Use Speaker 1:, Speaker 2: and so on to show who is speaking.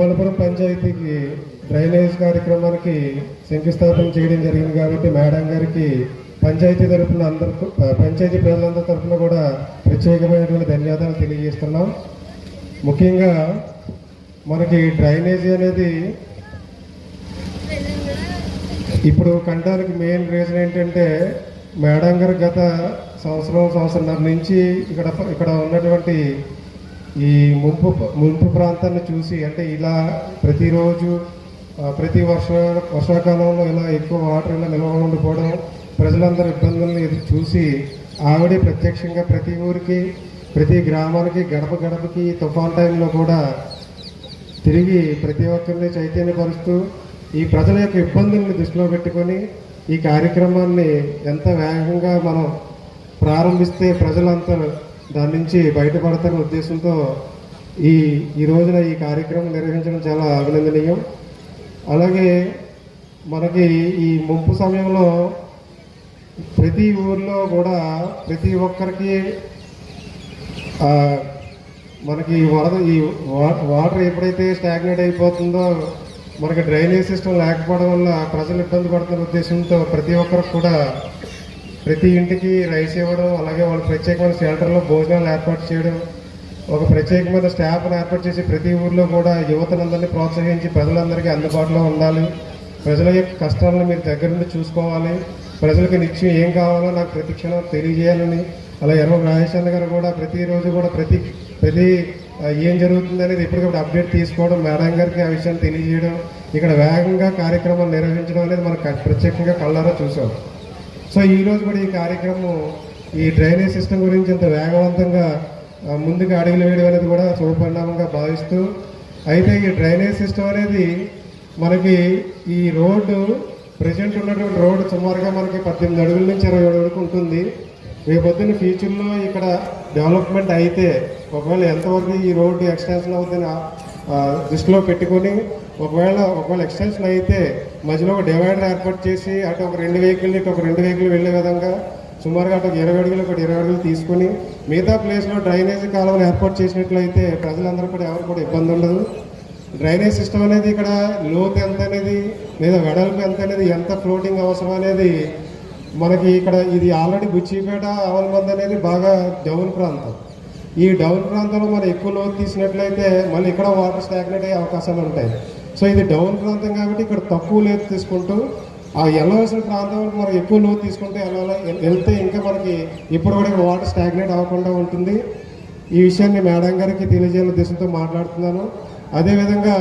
Speaker 1: మనపురం పంచాయతీకి డ్రైనేజ్ కార్యక్రమానికి శంకుస్థాపన చేయడం జరిగింది కాబట్టి మేడం గారికి పంచాయతీ తరఫున అందరు పంచాయతీ ప్రజలందరి తరఫున కూడా ప్రత్యేకమైనటువంటి ధన్యవాదాలు తెలియజేస్తున్నాం. ముఖ్యంగా మనకి డ్రైనేజీ అనేది ఇప్పుడు కంటానికి మెయిన్ రీజన్ ఏంటంటే మేడం గారు గత సంవత్సరం సంవత్సరంన్నర నుంచి ఇక్కడ ఇక్కడ ఉన్నటువంటి ఈ ముంపు ముంపు ప్రాంతాన్ని చూసి అంటే ఇలా ప్రతిరోజు ప్రతి వర్ష వర్షాకాలంలో ఇలా ఎక్కువ వాటర్ ఇలా నిల్వ ఉండిపోవడం ప్రజలందరూ ఇబ్బందులను ఎదురు చూసి ఆవిడే ప్రత్యక్షంగా ప్రతి ఊరికి ప్రతి గ్రామానికి గడప గడపకి తుఫాన్ టైంలో కూడా తిరిగి ప్రతి ఒక్కరిని చైతన్యపరుస్తూ ఈ ప్రజల యొక్క ఇబ్బందుల్ని దృష్టిలో పెట్టుకొని ఈ కార్యక్రమాన్ని ఎంత వేగంగా మనం ప్రారంభిస్తే ప్రజలంతా దాని నుంచి బయటపడతారనే ఉద్దేశంతో ఈ ఈ రోజున ఈ కార్యక్రమం నిర్వహించడం చాలా అభినందనీయం. అలాగే మనకి ఈ ముంపు సమయంలో ప్రతి ఊర్లో కూడా ప్రతి ఒక్కరికి మనకి ఈ వరద ఈ వాటర్ ఎప్పుడైతే స్టాగ్నేట్ అయిపోతుందో మనకి డ్రైనేజ్ సిస్టమ్ లేకపోవడం వల్ల ప్రజలు ఇబ్బంది పడుతున్న ఉద్దేశంతో ప్రతి ఒక్కరికి కూడా ప్రతి ఇంటికి రైస్ ఇవ్వడం అలాగే వాళ్ళు ప్రత్యేకమైన షెల్టర్లో భోజనాలు ఏర్పాటు చేయడం ఒక ప్రత్యేకమైన స్టాఫ్ను ఏర్పాటు చేసి ప్రతి ఊర్లో కూడా యువతనందరినీ ప్రోత్సహించి ప్రజలందరికీ అందుబాటులో ఉండాలి. ప్రజల యొక్క కష్టాలను మీరు దగ్గర నుండి చూసుకోవాలి. ప్రజలకు నిత్యం ఏం కావాలో నాకు ప్రతి క్షణం తెలియజేయాలని అలా ఎర్ర రాజేశ్వర గారు కూడా ప్రతిరోజు కూడా ప్రతి ప్రతి ఏం జరుగుతుంది అనేది ఎప్పటికప్పుడు అప్డేట్ తీసుకోవడం మేడం గారికి ఆ విషయాన్ని తెలియజేయడం ఇక్కడ వేగంగా కార్యక్రమాలు నిర్వహించడం అనేది మనం ప్రత్యేకంగా కళ్ళారా చూసాం. సో ఈ రోజు కూడా ఈ కార్యక్రమం ఈ డ్రైనేజ్ సిస్టమ్ గురించి ఇంత వేగవంతంగా ముందుకు అడుగులు వేయడం అనేది కూడా శుభపరిణామంగా భావిస్తూ అయితే ఈ డ్రైనేజ్ సిస్టమ్ అనేది మనకి ఈ రోడ్డు ప్రజెంట్ ఉన్నటువంటి రోడ్డు సుమారుగా మనకి పద్దెనిమిది అడుగుల నుంచి ఇరవై ఏడు వరకు ఉంటుంది. రేపొద్దున ఫ్యూచర్లో ఇక్కడ డెవలప్మెంట్ అయితే ఒకవేళ ఎంతవరకు ఈ రోడ్డు ఎక్స్టెన్షన్ అవుతుందని దృష్టిలో పెట్టుకొని ఒకవేళ ఒకవేళ ఎక్స్టెన్షన్ అయితే మధ్యలో ఒక డివైడర్ ఏర్పాటు చేసి అటు ఒక రెండు వెహికల్ ఇటు ఒక రెండు వెహికల్ వెళ్ళే విధంగా సుమారుగా అటు ఒక ఇరవై అడుగులు ఒకటి ఇరవై అడుగులు తీసుకొని మిగతా ప్లేస్లో డ్రైనేజీ కాలువలు ఏర్పాటు చేసినట్లయితే ప్రజలందరూ కూడా ఎవరు కూడా ఇబ్బంది ఉండదు. డ్రైనేజ్ సిస్టమ్ అనేది ఇక్కడ లోతు ఎంత అనేది లేదా వెడల్పు ఎంత అనేది ఎంత ఫ్లోటింగ్ అవసరం అనేది మనకి ఇక్కడ ఇది ఆల్రెడీ బుచ్చిపేట ఆవలమంది అనేది బాగా డౌన్ ప్రాంతం. ఈ డౌన్ ప్రాంతంలో మనం ఎక్కువ లోతు తీసినట్లయితే మళ్ళీ ఇక్కడ వాటర్ స్టాగ్నేట్ అయ్యే అవకాశాలు ఉంటాయి. సో ఇది డౌన్ ప్రాంతం కాబట్టి ఇక్కడ తక్కువ లోతు తీసుకుంటూ ఆ వెళ్ళవలసిన ప్రాంతంలో మనం ఎక్కువ లోతు తీసుకుంటే వెళ్ళాలి వెళ్తే ఇంకా మనకి ఇప్పుడు కూడా వాటర్ స్టాగ్నేట్ అవ్వకుండా ఉంటుంది. ఈ విషయాన్ని మేడం గారికి తెలియజేయాలని ఉద్దేశంతో మాట్లాడుతున్నాను. అదేవిధంగా